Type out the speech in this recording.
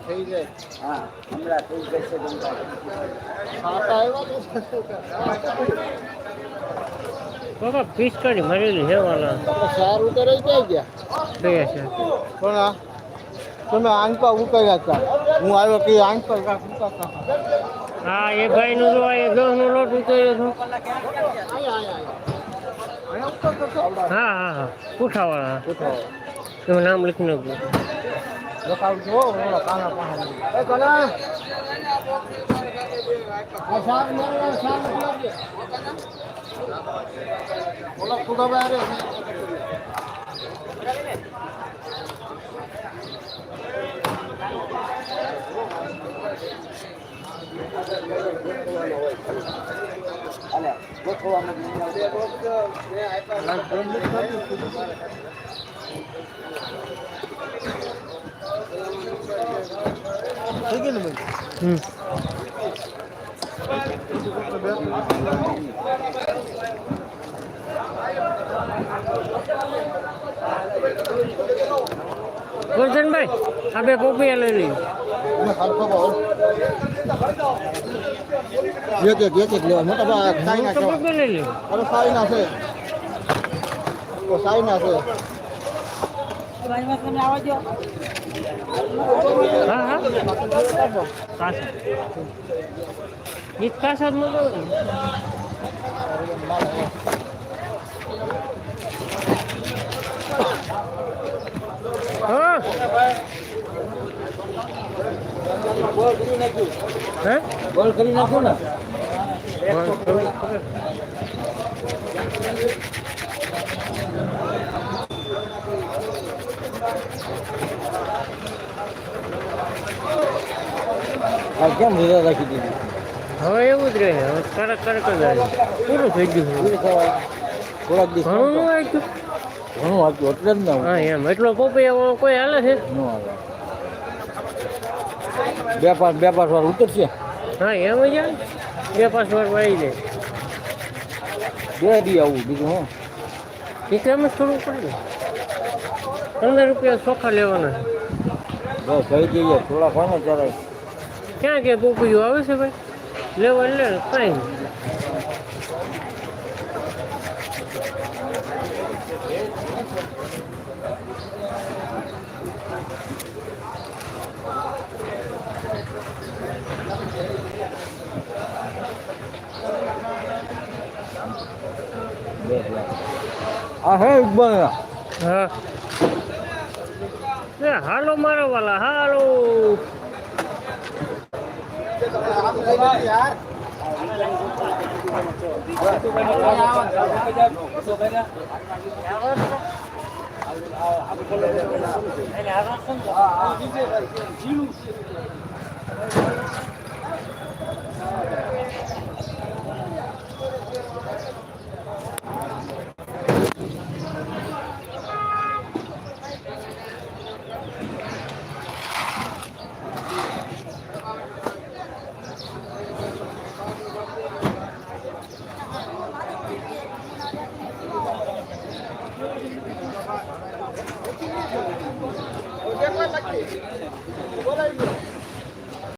થઈ જાય હા હમણાં જશે મરેલી છે સારું તો રહી જાય ગયા. છે. પણ આ આંગ પર ઉતર્યા હતા. હું આવ્યો કે પર કાંક ઉકાતા હા, એ ભાઈ નું જો, એ ઘઉં નું લોટ ઉતર્યો છું. હા હા હા. પૂઠાવાળા એનું નામ લખી નાખ્યું લખાવજો થઈ ગયું ને હમ ગુલશનભાઈ આ બે કોપી લઈ ભાવ એક એક એક એક લેવા. મોટા ભાઈ સાઈ ના કહેવાય અરે સાઈ ના છે તો સાઈ ના છે. હા હા. કાસા ઈ કાસા જ નતો હા. હે? બોલ કરી નાખ્યું ને. આ કેમ રજા રાખી દીધી? હવે એવું જ રહે હવે કરક કરક જ આવે. પૂરું થઈ ગયું થોડાક દિવસ ઘણું વાંચ્યું. ઘણું વાંચ્યું એટલે જ ના હા એમ. એટલો પોપિયા કોઈ હાલે છે? ન આવે બે પાંચ બે પાંચ વાર ઉતરશે. હા એમ જ બે પાંચ વાર વાળી જાય. બે દી આવું બીજું હું? ટીકામાં જ થોડું પડે. પંદર રૂપિયા ચોખા લેવાના. બસ થઈ જઈએ થોડા કોને ચાલે ક્યાં ક્યાં પોપિયું આવે છે ભાઈ? લેવા લે કાંઈ આ હે ઇકબાલ હા. એ હાલો મારો વાલા હાલો. જીલું Thank you.